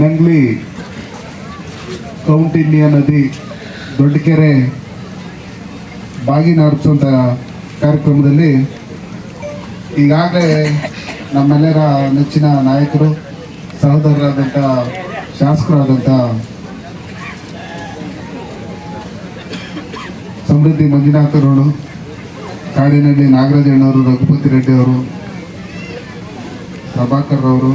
ನಂಗ್ಲಿ ಕೌಂಟಿನ್ಯ ನದಿ ದೊಡ್ಡಕೆರೆ ಬಾಗಿನ ಅರ್ಪಿಸುವಂಥ ಕಾರ್ಯಕ್ರಮದಲ್ಲಿ ಈಗಾಗಲೇ ನಮ್ಮೆಲ್ಲರ ನೆಚ್ಚಿನ ನಾಯಕರು ಸಹೋದರರಾದಂಥ ಶಾಸಕರಾದಂಥ ಸಮೃದ್ಧಿ ಮಂಜುನಾಥರವರು ಕಾಡಿನಹಳ್ಳಿ ನಾಗರಾಜಣ್ಣವರು, ರಘುಪತಿ ರೆಡ್ಡಿ ಅವರು, ಪ್ರಭಾಕರ್ ಅವರು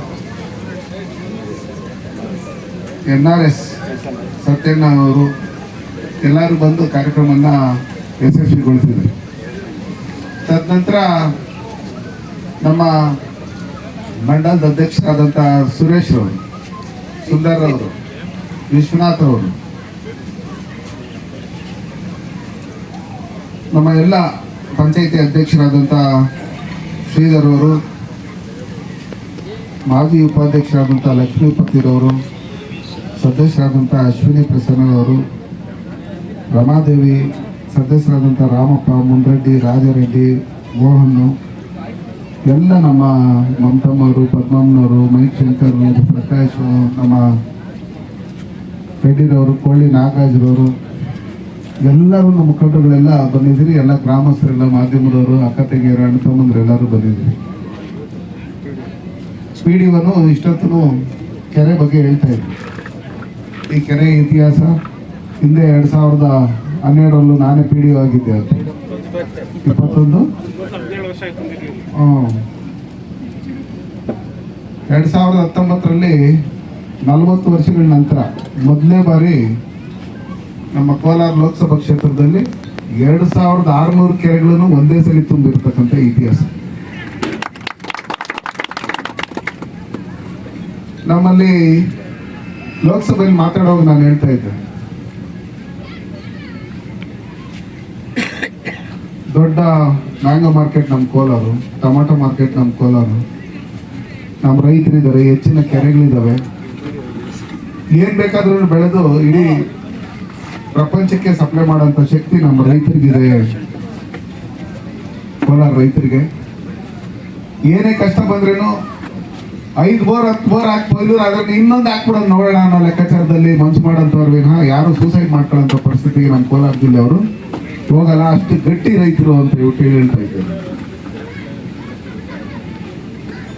ಎನ್ ಆರ್ ಎಸ್ ಸತ್ಯಣ್ಣ ಅವರು ಎಲ್ಲರೂ ಬಂದು ಕಾರ್ಯಕ್ರಮವನ್ನು ಯಶಸ್ವಿಗೊಳಿಸಿದರು. ತದನಂತರ ನಮ್ಮ ಮಂಡಲದ ಅಧ್ಯಕ್ಷರಾದಂಥ ಸುರೇಶ್ ಅವರು ಸುಂದರ್ ಅವರು ವಿಶ್ವನಾಥ್ ಅವರು ನಮ್ಮ ಎಲ್ಲ ಪಂಚಾಯಿತಿ ಅಧ್ಯಕ್ಷರಾದಂಥ ಶ್ರೀಧರ್ ಅವರು, ಮಾಜಿ ಉಪಾಧ್ಯಕ್ಷರಾದಂಥ ಲಕ್ಷ್ಮೀಪತಿರವರು ಸದಸ್ಯರಾದಂಥ ಅಶ್ವಿನಿ ಪ್ರಸನ್ನವರು ರಮಾದೇವಿ ಸದಸ್ಯರಾದಂಥ ರಾಮಪ್ಪ, ಮುನ್ರೆಡ್ಡಿ, ರಾಜರೆಡ್ಡಿ ಮೋಹನ್ ಎಲ್ಲ ನಮ್ಮ ಮಮತಮ್ಮವರು ಪದ್ಮಮ್ಮನವರು ಮೈಕ್ ಶಂಕರ್ ಪ್ರಕಾಶ್ ನಮ್ಮ ರೆಡ್ಡಿರವರು, ಕೋಳಿ ನಾಗರಾಜ್ರವರು, ಎಲ್ಲರೂ ನಮ್ಮ ಮುಖಂಡಗಳೆಲ್ಲ ಬಂದಿದ್ದೀರಿ. ಎಲ್ಲ ಗ್ರಾಮಸ್ಥರೆಲ್ಲ, ಮಾಧ್ಯಮದವರು, ಅಕ್ಕ ತಂಗಿಯರು, ಅಣ್ಣ ತಮ್ಮಂದ್ರೆ ಎಲ್ಲರೂ ಬಂದಿದ್ದೀರಿ. ಸ್ಪೀಡಿವನು ಇಷ್ಟೊತ್ತೂ ಕೆರೆ ಬಗ್ಗೆ ಹೇಳ್ತಾ ಇದ್ರು ಈ ಕೆರೆ ಇತಿಹಾಸ ಹಿಂದೆ ಎರಡು ಸಾವಿರದ ಹನ್ನೆರಡರಲ್ಲೂ ನಾನೇ ಪಿ ಡಿ ಆಗಿದ್ದೆ ಅದು. ಇಪ್ಪತ್ತೊಂದು. ಎರಡು ಸಾವಿರದ ಹತ್ತೊಂಬತ್ತರಲ್ಲಿ ನಲವತ್ತು ವರ್ಷಗಳ ನಂತರ ಮೊದಲನೇ ಬಾರಿ ನಮ್ಮ ಕೋಲಾರ ಲೋಕಸಭಾ ಕ್ಷೇತ್ರದಲ್ಲಿ ಎರಡು ಸಾವಿರದ ಆರುನೂರು ಕೆರೆಗಳನ್ನು ಒಂದೇ ಸಲ ತುಂಬಿರ್ತಕ್ಕಂಥ ಇತಿಹಾಸ. ನಮ್ಮಲ್ಲಿ ಲೋಕಸಭೆಯಲ್ಲಿ ಮಾತಾಡೋ ನಾನು ಹೇಳ್ತಾ ಇದ್ದೆ. ದೊಡ್ಡ ಮ್ಯಾಂಗೋ ಮಾರ್ಕೆಟ್ ನಮ್ಮ ಕೋಲಾರು, ಟೊಮಾಟೊ ಮಾರ್ಕೆಟ್ ನಮ್ಮ ಕೋಲಾರು. ನಮ್ಮ ರೈತರಿದ್ದಾರೆ, ಹೆಚ್ಚಿನ ಕೆರೆಗಳಿದ್ದಾವೆ ಏನ್ ಬೇಕಾದ್ರೂ ಬೆಳೆದು ಇಡೀ ಪ್ರಪಂಚಕ್ಕೆ ಸಪ್ಲೈ ಮಾಡುವಂತ ಶಕ್ತಿ ನಮ್ಮ ರೈತರಿಗಿದೆ. ಕೋಲಾರ ರೈತರಿಗೆ. ಏನೇ ಕಷ್ಟ ಬಂದ್ರೇನು ಐದು ಬೋರ್ ಹತ್ತು ಬೋರ್ ಹಾಕಿ ಕೊಯ್ಲೂರು ಅದ್ರಲ್ಲಿ ಇನ್ನೊಂದು ಹಾಕ್ಬಿಡೋದು ನೋಡೋಣ ಅನ್ನೋ ಲೆಕ್ಕಾಚಾರದಲ್ಲಿ ಮನ್ಸು ಮಾಡೋಂಥವ್ರು ವಿನಃ ಯಾರು ಸೂಸೈಡ್ ಮಾಡ್ಕೊಳ್ಳೋಂಥ ಪರಿಸ್ಥಿತಿಗೆ ನಮ್ಮ ಕೋಲಾರ ಜಿಲ್ಲೆಯವರು ಹೋಗಲ್ಲ, ಅಷ್ಟು ಗಟ್ಟಿ ರೈತರು ಅಂತ ಇವತ್ತು ಹೇಳ್ತಾ ಇದ್ದಾರೆ.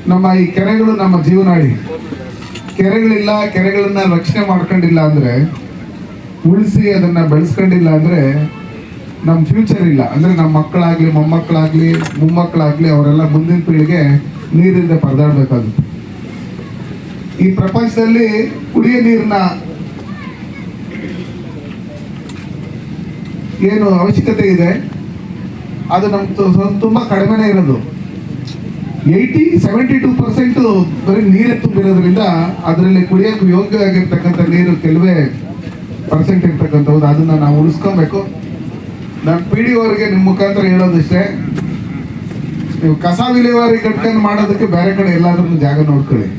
ನಮ್ಮ ಈ ಕೆರೆಗಳು ನಮ್ಮ ಜೀವನಾಡಿ. ಕೆರೆಗಳಿಲ್ಲ, ಕೆರೆಗಳನ್ನ ರಕ್ಷಣೆ ಮಾಡ್ಕೊಂಡಿಲ್ಲ ಅಂದ್ರೆ, ಉಳಿಸಿ ಅದನ್ನ ಬೆಳೆಸ್ಕೊಂಡಿಲ್ಲ ಅಂದ್ರೆ ನಮ್ಮ ಫ್ಯೂಚರ್ ಇಲ್ಲ. ಅಂದ್ರೆ ನಮ್ಮ ಮಕ್ಕಳಾಗ್ಲಿ, ಮೊಮ್ಮಕ್ಕಳಾಗ್ಲಿ, ಮೊಮ್ಮಕ್ಕಳಾಗಲಿ ಅವರೆಲ್ಲ ಮುಂದಿನ ಪೀಳಿಗೆ ನೀರಿಂದ ಪರದಾಡ್ಬೇಕಾಗುತ್ತೆ. ಈ ಪ್ರಪಂಚದಲ್ಲಿ ಕುಡಿಯ ನೀರಿನ ಏನು ಅವಶ್ಯಕತೆ ಇದೆ, ಅದು ನಮ್ಗೆ ತುಂಬ ಕಡಿಮೆನೇ ಇರೋದು. ಏಯ್ಟಿ, ಸೆವೆಂಟಿ ಟೂ ಪರ್ಸೆಂಟು ಬರೀ ನೀರೇ ತುಂಬಿರೋದ್ರಿಂದ ಅದರಲ್ಲಿ ಕುಡಿಯೋಕೆ ಯೋಗ್ಯವಾಗಿರ್ತಕ್ಕಂಥ ನೀರು ಕೆಲವೇ ಪರ್ಸೆಂಟ್ ಇರ್ತಕ್ಕಂಥದ್ದು ಅದನ್ನ ನಾವು ಉಳಿಸ್ಕೊಬೇಕು. ನಾನು ಪಿ ಡಿ ಅವರಿಗೆ ನಿಮ್ಮ ಮುಖಾಂತರ ಹೇಳೋದಿಷ್ಟೇ, ನೀವು ಕಸ ವಿಲೇವಾರಿ ಕಟ್ಕೊಂಡು ಮಾಡೋದಕ್ಕೆ ಬೇರೆ ಕಡೆ ಎಲ್ಲಾದ್ರೂ ಜಾಗ ನೋಡ್ಕೊಳ್ಳಿ.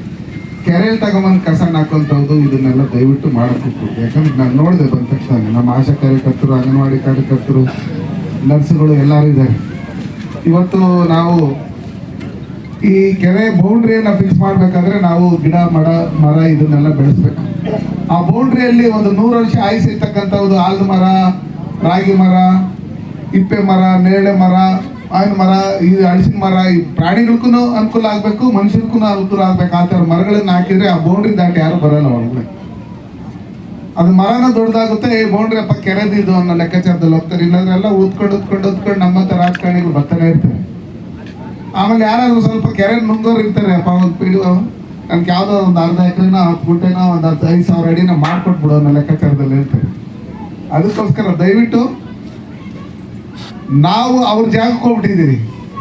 ಕೆರೆಯಲ್ಲಿ ತಗೊಂಬಂದು ಕಸ ಹಾಕೊಂತವ್ದು ಇದನ್ನೆಲ್ಲ ದಯವಿಟ್ಟು ಮಾಡಬೇಕು ಯಾಕಂದ್ರೆ ನಾನು ನೋಡಿದೆ ಬಂದ ತಕ್ಷಣ ನಮ್ಮ ಆಶಾ ಕಾರ್ಯಕರ್ತರು, ಅಂಗನವಾಡಿ ಕಾರ್ಯಕರ್ತರು, ನರ್ಸ್ಗಳು ಎಲ್ಲರೂ ಇದ್ದಾರೆ ಇವತ್ತು ನಾವು ಈ ಕೆರೆ ಬೌಂಡ್ರಿಯನ್ನು ಫಿಕ್ಸ್ ಮಾಡಬೇಕಾದ್ರೆ ನಾವು ಗಿಡ ಮರ ಮರ ಇದನ್ನೆಲ್ಲ ಬೆಳೆಸ್ಬೇಕು. ಆ ಬೌಂಡ್ರಿಯಲ್ಲಿ ಒಂದು ನೂರು ವರ್ಷ ಆಯುಸಿರ್ತಕ್ಕಂಥದ್ದು ಆಲದ ಮರ ರಾಗಿ ಮರ, ಇಪ್ಪೆ ಮರ, ನೇರಳೆ ಮರ ಮಾವಿನ ಮರ, ಈ ಅಳಿಸಿನ ಮರ, ಈ ಪ್ರಾಣಿಗಳಿಗೂ ಅನುಕೂಲ ಆಗಬೇಕು ಮನುಷ್ಯರಿಗೂ ಅನುಕೂಲ ಆಗ್ಬೇಕು. ಆ ಥರ ಮರಗಳನ್ನ ಹಾಕಿದ್ರೆ ಆ ಬೌಂಡ್ರಿ ದಾಟಿ ಯಾರು ಬರಲ್ಲ ಒಳಗಡೆ ಅದು ಮರನ ದೊಡ್ಡದಾಗುತ್ತೆ ಈ ಬೌಂಡ್ರಿ ಅಪ್ಪ ಕೆರೆದಿದ್ದು ಅನ್ನೋ ಲೆಕ್ಕಾಚಾರದಲ್ಲಿ ಹೋಗ್ತಾರೆ. ಇಲ್ಲಾಂದ್ರೆ ಎಲ್ಲ ಉದ್ಕೊಂಡು ಊದ್ಕೊಂಡು ನಮ್ಮ ಹತ್ರ ರಾಜಕಾರಣಿಗಳು ಬರ್ತಾನೆ ಇರ್ತಾರೆ. ಆಮೇಲೆ ಯಾರಾದ್ರೂ ಸ್ವಲ್ಪ ಕೆರೆ ನುಂಗೋರು ಇರ್ತಾರೆ, ಅಪ್ಪ ಒಂದು ಪೀಡು ನನ್ಗೆ ಯಾವುದೋ ಒಂದು ಅರ್ಧ ಎಕರೆನ ಗುಂಟೆನೋ, ಒಂದು ಹತ್ತು ಐದು ಸಾವಿರ ಅಡಿನ ಮಾಡ್ಕೊಟ್ಬಿಡು ಅನ್ನೋ ಲೆಕ್ಕಾಚಾರದಲ್ಲಿ ಇರ್ತಾರೆ. ಅದಕ್ಕೋಸ್ಕರ ದಯವಿಟ್ಟು ನಾವು ಅವ್ರ ಜಾಗಕ್ಕೆ ಹೋಗ್ಬಿಟ್ಟಿದ್ದೀವಿ.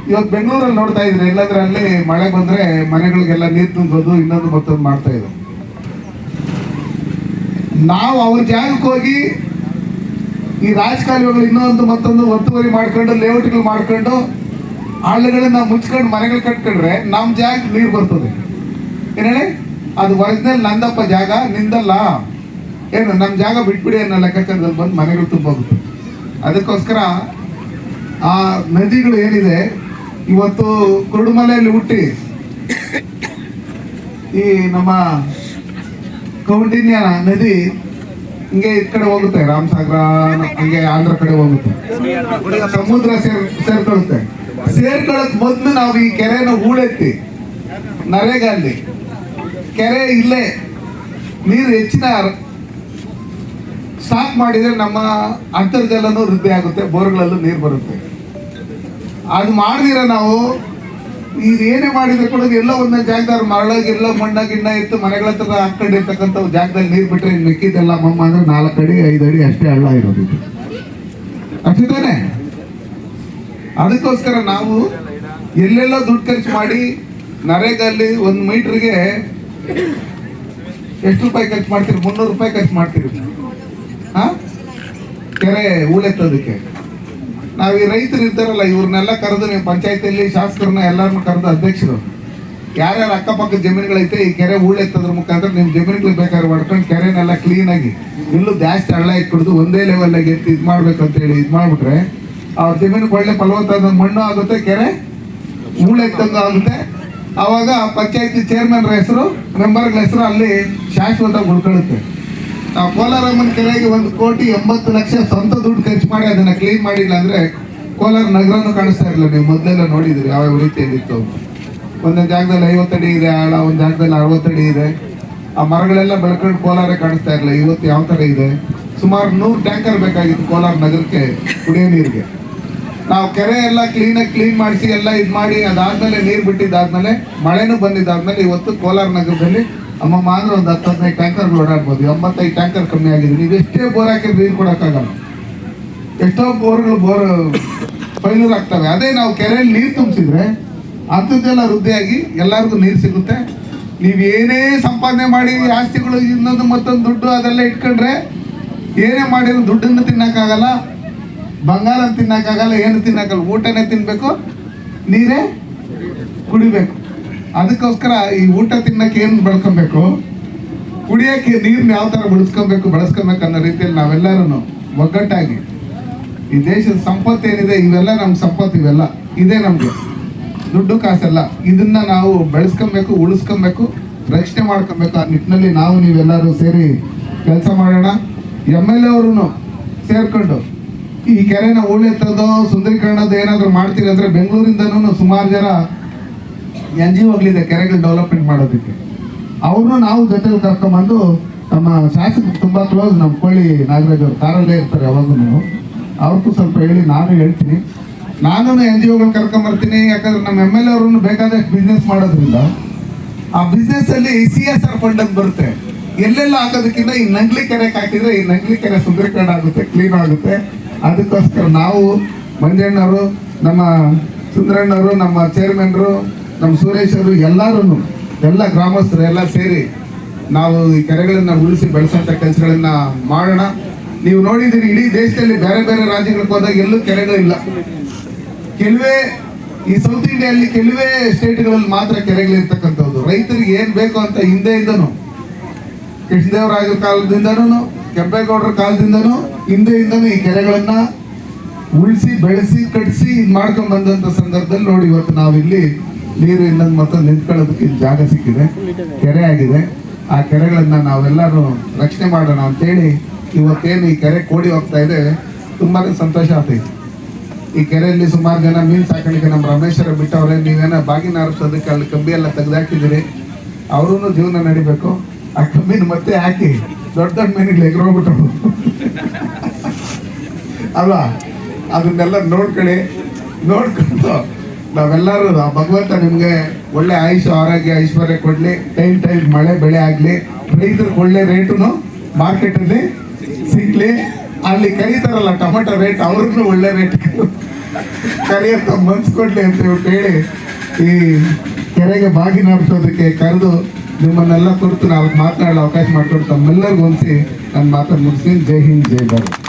ಇವತ್ತು ಬೆಂಗಳೂರಲ್ಲಿ ನೋಡ್ತಾ ಇದ್ರೆ ಎಲ್ಲಾದ್ರೆ ಅಲ್ಲಿ ಮಳೆ ಬಂದ್ರೆ ಮನೆಗಳಿಗೆಲ್ಲ ನೀರು ತುಂಬೋದು ಇನ್ನೊಂದು ಮತ್ತೊಂದು ಮಾಡ್ತಾ ಇದ್ರು ನಾವು ಅವ್ರ ಜಾಗಕ್ಕೆ ಹೋಗಿ ಈ ರಾಜಕಾರಣಿಗಳು ಇನ್ನೊಂದು ಮತ್ತೊಂದು ಒತ್ತುವರಿ ಮಾಡ್ಕೊಂಡು ಲೇಔಟ್ಗಳು ಮಾಡ್ಕೊಂಡು ಹಳ್ಳಿಗಳನ್ನ ಮುಚ್ಕೊಂಡು ಮನೆಗಳು ಕಟ್ಕೊಂಡ್ರೆ ನಮ್ಮ ಜಾಗ ನೀರು ಬರ್ತದೆ. ಹೇಳಿ? ಅದು ಒರಿಜಿನಲ್ ನಂದಪ್ಪ ಜಾಗ, ನಿಂದಲ್ಲ. ಏನು ನಮ್ಮ ಜಾಗ ಬಿಟ್ಬಿಡಿ ಅನ್ನೋ ಲೆಕ್ಕಾಚಾರದಲ್ಲಿ ಬಂದು ಮನೆಗಳು ತುಂಬೋಗುತ್ತೆ. ಅದಕ್ಕೋಸ್ಕರ ಆ ನದಿಗಳು ಏನಿದೆ, ಇವತ್ತು ಕುರುಡುಮಲೆಯಲ್ಲಿ ಹುಟ್ಟಿ, ಈ ನಮ್ಮ ಕೌಂಡಿನ್ಯ ನದಿ ಹಿಂಗೆ ಈ ಕಡೆ ಹೋಗುತ್ತೆ ರಾಮಸಾಗರ ಹಿಂಗೆ ಆಂಧ್ರ ಕಡೆ ಹೋಗುತ್ತೆ. ಸಮುದ್ರ ಸೇರ್, ಸೇರ್ಕೊಳ್ಳುತ್ತೆ. ಸೇರ್ಕೊಳ್ಳಕ್ ಮೊದ್ಲು ನಾವು ಈ ಕೆರೆನ ಹೂಳೆತ್ತಿ ನರೇಗಲ್ಲಿ ಕೆರೆ ಇಲ್ಲೇ, ನೀರು ಹೆಚ್ಚಿನ ಸ್ಟಾಕ್ ಮಾಡಿದ್ರೆ ನಮ್ಮ ಅಂತರ್ಜಲನೂ ವೃದ್ಧಿ ಆಗುತ್ತೆ, ಬೋರ್ಗಳಲ್ಲೂ ನೀರು ಬರುತ್ತೆ. ಅದು ಮಾಡಿದಿರ ನಾವು, ಈಗ ಏನೇ ಮಾಡಿದ್ರೆ ಕೂಡ ಎಲ್ಲ ಒಂದೊಂದು ಜಾಗದಾಗ ಮರಳಾಗಿ ಎಲ್ಲ ಮಣ್ಣ, ಗಿಣ್ಣ ಇತ್ತು, ಮನೆಗಳ ಹತ್ರ ಹಾಕೊಂಡಿರ್ತಕ್ಕಂಥ ಜಾಗದಲ್ಲಿ ನೀರು ಬಿಟ್ಟರೆ ಮಿಕ್ಕಿದ್ದೆಲ್ಲ ಮಮ್ಮ ಅಂದ್ರೆ ನಾಲ್ಕು ಅಡಿ, ಐದು ಅಡಿ ಅಷ್ಟೇ ಹಳ್ಳ ಇರೋದು ಅಷ್ಟೇ ಅದಕ್ಕೋಸ್ಕರ ನಾವು ಎಲ್ಲೆಲ್ಲ ದುಡ್ಡು ಖರ್ಚು ಮಾಡಿ ನರೇಗಲ್ಲಿ ಒಂದು ಮೀಟ್ರಿಗೆ ಎಷ್ಟು ರೂಪಾಯಿ ಖರ್ಚು ಮಾಡ್ತೀರಿ? ಮುನ್ನೂರು ರೂಪಾಯಿ ಖರ್ಚು ಮಾಡ್ತೀರಿ. ಕೆರೆ ಹೂಳೆತ್ತೋದಕ್ಕೆ ನಾವು ಈ ರೈತರು ಇರ್ತಾರಲ್ಲ, ಇವ್ರನ್ನೆಲ್ಲ ಕರೆದು ನೀವು ಪಂಚಾಯತಿಯಲ್ಲಿ ಶಾಸಕರನ್ನ ಎಲ್ಲರನ್ನ ಕರೆದು ಅಧ್ಯಕ್ಷರು. ಯಾರ್ಯಾರ ಅಕ್ಕಪಕ್ಕ ಜಮೀನುಗಳೈತೆ, ಈ ಕೆರೆ ಹೂಳೆತ್ತೋದ್ರ ಮುಖಾಂತರ ನಿಮ್ಮ ಜಮೀನುಗಳು ಬೇಕಾದ್ರೆ ಮಾಡ್ಕೊಂಡು ಕೆರೆನೆಲ್ಲ ಕ್ಲೀನಾಗಿ ಇಲ್ಲೂ ಜಾಸ್ತಿ ಹಳ್ಳ ಇಟ್ಬಿಡ್ದು ಒಂದೇ ಲೆವೆಲ್ಲಾಗಿ ಎತ್ತಿ ಇದು ಮಾಡ್ಬೇಕು ಅಂತ ಹೇಳಿ ಇದು ಮಾಡಿಬಿಟ್ರೆ, ಅವ್ರ ಜಮೀನಿಗೆ ಒಳ್ಳೆ ಫಲವತ್ತಾದ ಮಣ್ಣು ಆಗುತ್ತೆ, ಕೆರೆ ಹೂಳೆತ್ತಂಗ ಆಗುತ್ತೆ. ಆವಾಗ ಪಂಚಾಯತಿ ಚೇರ್ಮನ್ ಹೆಸರು ಮೆಂಬರ್ಗಳ ಹೆಸರು ಅಲ್ಲಿ ಶಾಶ್ವತ ಉಳ್ಕೊಳ್ಳುತ್ತೆ ನಾವು ಕೋಲಾರಮ್ಮನ ಕೆರೆಗೆ ಒಂದು ಕೋಟಿ ಎಂಬತ್ತು ಲಕ್ಷ ಸ್ವಂತ ದುಡ್ಡು ಖರ್ಚು ಮಾಡಿ ಅದನ್ನ ಕ್ಲೀನ್ ಮಾಡಿಲ್ಲ ಅಂದರೆ ಕೋಲಾರ ನಗರನೂ ಕಾಣಿಸ್ತಾ ಇರಲಿಲ್ಲ. ನೀವು ಮೊದಲೆಲ್ಲ ನೋಡಿದ್ರಿ ಯಾವ ರೀತಿಯಲ್ಲಿತ್ತು. ಒಂದೊಂದು ಜಾಗದಲ್ಲಿ ಐವತ್ತಡಿ ಇದೆ, ಆಳ ಒಂದು ಜಾಗದಲ್ಲಿ ಅರವತ್ತಡಿ ಇದೆ. ಆ ಮರಗಳೆಲ್ಲ ಬೆಳ್ಕೊಂಡು ಕೋಲಾರ ಕಾಣಿಸ್ತಾ ಇರಲಿಲ್ಲ. ಇವತ್ತು ಯಾವ ಥರ ಇದೆ? ಸುಮಾರು ನೂರು ಟ್ಯಾಂಕರ್ ಬೇಕಾಗಿತ್ತು ಕೋಲಾರ ನಗರಕ್ಕೆ ಕುಡಿಯೋ ನೀರಿಗೆ. ನಾವು ಕೆರೆ ಎಲ್ಲ ಕ್ಲೀನಾಗಿ ಕ್ಲೀನ್ ಮಾಡಿಸಿ ಎಲ್ಲ ಇದು ಮಾಡಿ ಅದಾದಮೇಲೆ ನೀರು ಬಿಟ್ಟಿದ್ದಾದಮೇಲೆ ಮಳೆನೂ ಬಂದಿದ್ದಾದಮೇಲೆ ಇವತ್ತು ಕೋಲಾರ ನಗರದಲ್ಲಿ ಅಮ್ಮಮ್ಮ ಮಾತ್ರ ಒಂದು ಹತ್ತು ಹದಿನೈದು ಟ್ಯಾಂಕರ್ಗಳು ಓಡಾಡ್ಬೋದು. ಎಂಬತ್ತೈದು ಟ್ಯಾಂಕರ್ ಕಮ್ಮಿ ಆಗಿದೆ. ನೀವು ಎಷ್ಟೇ ಬೋರ್ ಹಾಕಿದ್ರೆ ನೀರು ಕೊಡೋಕ್ಕಾಗಲ್ಲ. ಎಷ್ಟೋ ಬೋರ್ಗಳು ಬೋರ್ ಫೈಲೂರ್ ಆಗ್ತವೆ. ಅದೇ ನಾವು ಕೆರೆಯಲ್ಲಿ ನೀರು ತುಂಬಿಸಿದ್ರೆ ಅಂಥದ್ದೆಲ್ಲ ವೃದ್ಧಿಯಾಗಿ ಎಲ್ಲರಿಗೂ ನೀರು ಸಿಗುತ್ತೆ. ನೀವು ಏನೇ ಸಂಪಾದನೆ ಮಾಡಿ ಆಸ್ತಿಗಳು ಇನ್ನೊಂದು ಮತ್ತೊಂದು ದುಡ್ಡು ಅದೆಲ್ಲ ಇಟ್ಕೊಂಡ್ರೆ ಏನೇ ಮಾಡಿದ್ರು ದುಡ್ಡನ್ನು ತಿನ್ನೋಕ್ಕಾಗಲ್ಲ. ಬಂಗಾರ ತಿನ್ನೋಕ್ಕಾಗಲ್ಲ, ಏನು ತಿನ್ನೋಕ್ಕಾಗಲ್ಲ. ಊಟನೇ ತಿನ್ನಬೇಕು ನೀರೇ ಕುಡಿಬೇಕು. ಅದಕ್ಕೋಸ್ಕರ ಈ ಊಟ ತಿನ್ನಕ್ಕೆ ಏನು ಬೆಳ್ಕೊಬೇಕು ಕುಡಿಯೋಕ್ಕೆ ನೀರನ್ನ ಯಾವ ಥರ ಬಳಸ್ಕೊಬೇಕು ಬಳಸ್ಕೊಬೇಕು ಅನ್ನೋ ರೀತಿಯಲ್ಲಿ ನಾವೆಲ್ಲರೂ ಒಗ್ಗಟ್ಟಾಗಿ, ಈ ದೇಶದ ಸಂಪತ್ತು ಏನಿದೆ, ಇವೆಲ್ಲ ನಮ್ಮ ಸಂಪತ್ತು, ಇವೆಲ್ಲ ಇದೇ ನಮಗೆ. ದುಡ್ಡು ಕಾಸೆಲ್ಲ. ಇದನ್ನ ನಾವು ಬೆಳೆಸ್ಕೊಬೇಕು, ಉಳಿಸ್ಕೊಬೇಕು, ರಕ್ಷಣೆ ಮಾಡ್ಕೊಬೇಕು ಆ ನಿಟ್ಟಿನಲ್ಲಿ ನಾವು ನೀವೆಲ್ಲರೂ ಸೇರಿ ಕೆಲಸ ಮಾಡೋಣ. ಎಂ ಎಲ್ ಎ ಸೇರ್ಕೊಂಡು ಈ ಕೆರೆನ ಹೂಳೆತ್ತೋದು ಸುಂದರೀಕರಣದ ಏನಾದರೂ ಮಾಡ್ತೀರಿ ಅಂದರೆ ಬೆಂಗಳೂರಿಂದನೂ ಸುಮಾರು ಜನ ಎನ್ ಜಿ ಒಗಳಿದೆ ಕೆರೆಗಳು ಡೆವಲಪ್ಮೆಂಟ್ ಮಾಡೋದಕ್ಕೆ. ಅವ್ರನ್ನೂ ನಾವು ಜೊತೆಲಿ ಕರ್ಕೊಂಬಂದು ನಮ್ಮ ಶಾಸಕರು ತುಂಬ ಕ್ಲೋಸ್ ನಮ್ಮ ಕೊಳ್ಳಿ ನಾಗರಾಜ್ ಅವರು ಕಾರಲ್ಲೇ ಇರ್ತಾರೆ ಯಾವಾಗೂ ಅವ್ರಿಗೂ ಸ್ವಲ್ಪ ಹೇಳಿ ನಾನು ಹೇಳ್ತೀನಿ. ನಾನು ಎನ್ ಜಿ ಒಗಳು ಕರ್ಕೊಂಬರ್ತೀನಿ, ಯಾಕಂದ್ರೆ ನಮ್ಮ ಎಂ ಎಲ್ ಎ ಅವ್ರನ್ನು ಬೇಕಾದಷ್ಟು ಬಿಸ್ನೆಸ್ ಮಾಡೋದ್ರಿಂದ. ಆ ಬಿಸ್ನೆಸ್ ಅಲ್ಲಿ ಸಿ ಎಸ್ ಆರ್ ಫಂಡ್ ಅಂತ ಬರುತ್ತೆ. ಎಲ್ಲೆಲ್ಲ ಹಾಕೋದಕ್ಕಿಂತ ಈ ನಂಗ್ಲಿ ಕೆರೆಗೆ ಹಾಕಿದ್ರೆ ಈ ನಂಗ್ಲಿ ಕೆರೆ ಸುಂದರೀಕರಣ ಆಗುತ್ತೆ ಕ್ಲೀನ್ ಆಗುತ್ತೆ. ಅದಕ್ಕೋಸ್ಕರ ನಾವು ಮಂಜಣ್ಣವರು, ನಮ್ಮ ಸುಂದರಣ್ಣವರು, ನಮ್ಮ ಚೇರ್ಮನ್ರು ನಮ್ಮ ಸುರೇಶ್ ಅವರು ಎಲ್ಲರೂ ಎಲ್ಲ ಗ್ರಾಮಸ್ಥರು ಎಲ್ಲ ಸೇರಿ ನಾವು ಈ ಕೆರೆಗಳನ್ನು ಉಳಿಸಿ ಬೆಳೆಸೋಂಥ ಕೆಲಸಗಳನ್ನು ಮಾಡೋಣ. ನೀವು ನೋಡಿದ್ದೀರಿ, ಇಡೀ ದೇಶದಲ್ಲಿ ಬೇರೆ ಬೇರೆ ರಾಜ್ಯಗಳಿಗೆ ಹೋದಾಗ ಎಲ್ಲೂ ಕೆರೆಗಳಿಲ್ಲ. ಕೆಲವೇ, ಈ ಸೌತ್ ಇಂಡಿಯಲ್ಲಿ ಕೆಲವೇ ಸ್ಟೇಟ್ಗಳಲ್ಲಿ ಮಾತ್ರ ಕೆರೆಗಳಿರ್ತಕ್ಕಂಥದ್ದು. ರೈತರಿಗೆ ಏನು ಬೇಕು ಅಂತ ಹಿಂದೆ ಹಿಂದೆಯಿಂದನು ಕೃಷ್ಣದೇವರಾಜರ ಕಾಲದಿಂದನೂ ಕೆಂಪೇಗೌಡರ ಕಾಲದಿಂದನೂ ಹಿಂದೆಯಿಂದನೂ ಈ ಕೆರೆಗಳನ್ನು ಉಳಿಸಿ, ಬೆಳೆಸಿ ಕಟ್ಟಿಸಿ ಇದು ಮಾಡ್ಕೊಂಡ್ ಬಂದಂತ ಸಂದರ್ಭದಲ್ಲಿ ನೋಡಿ ಇವತ್ತು ನಾವಿಲ್ಲಿ ನೀರು ಇನ್ನೊಂದು ಮತ್ತೆ ನಿಂತ್ಕೊಳ್ಳೋದಕ್ಕೆ ಜಾಗ ಸಿಕ್ಕಿದೆ. ಕೆರೆ ಆಗಿದೆ. ಆ ಕೆರೆಗಳನ್ನ ನಾವೆಲ್ಲರೂ ರಕ್ಷಣೆ ಮಾಡೋಣ ಅಂತೇಳಿ ಇವತ್ತೇನು ಈ ಕೆರೆ ಕೋಡಿ ಹೋಗ್ತಾ ಇದೆ ತುಂಬಾ ಸಂತೋಷ ಆಗ್ತೈತಿ. ಈ ಕೆರೆಯಲ್ಲಿ ಸುಮಾರು ಜನ ಮೀನು ಸಾಕಾಣಿಕೆ ನಮ್ಮ ರಮೇಶ್ವರ ಬಿಟ್ಟವ್ರೆ, ನೀವೇನೋ ಬಾಗಿನ ಆರಿಸೋದಕ್ಕೆ ಅಲ್ಲಿ ಕಬ್ಬಿ ಎಲ್ಲ ತೆಗೆದಾಕಿದ್ದೀರಿ. ಅವರೂ ಜೀವನ ನಡಿಬೇಕು. ಆ ಕಂಬಿನ ಮತ್ತೆ ಹಾಕಿ ದೊಡ್ಡ ದೊಡ್ಡ ಮೀನುಗಳು ಎಗರೋಗ್ಬಿಟ್ಟು ಅಲ್ವಾ? ಅದನ್ನೆಲ್ಲ ನೋಡ್ಕೊಳ್ಳಿ. ನೋಡ್ಕೊಂಡು ನಾವೆಲ್ಲರೂ ಭಗವಂತ ನಿಮಗೆ ಒಳ್ಳೆ ಆಯುಷ, ಆರೋಗ್ಯ, ಐಶ್ವರ್ಯ ಕೊಡಲಿ. ಟೈಮ್ ಟೈಮ್ ಮಳೆ, ಬೆಳೆ ಆಗಲಿ. ರೈತರಿಗೆ ಒಳ್ಳೆ ರೇಟು ಮಾರ್ಕೆಟಲ್ಲಿ ಸಿಗ್ಲಿ. ಅಲ್ಲಿ ಕರೀತಾರಲ್ಲ ಟೊಮೆಟೊ ರೇಟ್ ಅವ್ರಿಗೂ ಒಳ್ಳೆ ರೇಟ್. ಕರಿಯಂತ ಮನ್ಸು ಕೊಡ್ಲಿ ಅಂತ ಹೇಳಿ ಈ ಕೆರೆಗೆ ಬಾಗಿ ನಡೆಸೋದಕ್ಕೆ ಕರೆದು ನಿಮ್ಮನ್ನೆಲ್ಲ ಕುರಿತು ನಾವು ಮಾತನಾಡಲು ಅವಕಾಶ ಮಾಡಿಕೊಟ್ಟು ತಮ್ಮೆಲ್ಲರಿಗೂ ಹೊಂದಿಸಿ ನನ್ನ ಮಾತನ್ನು ಮುಗಿಸ್ತೀನಿ. ಜೈ ಹಿಂದ್, ಜೈ ಭಾರತ್.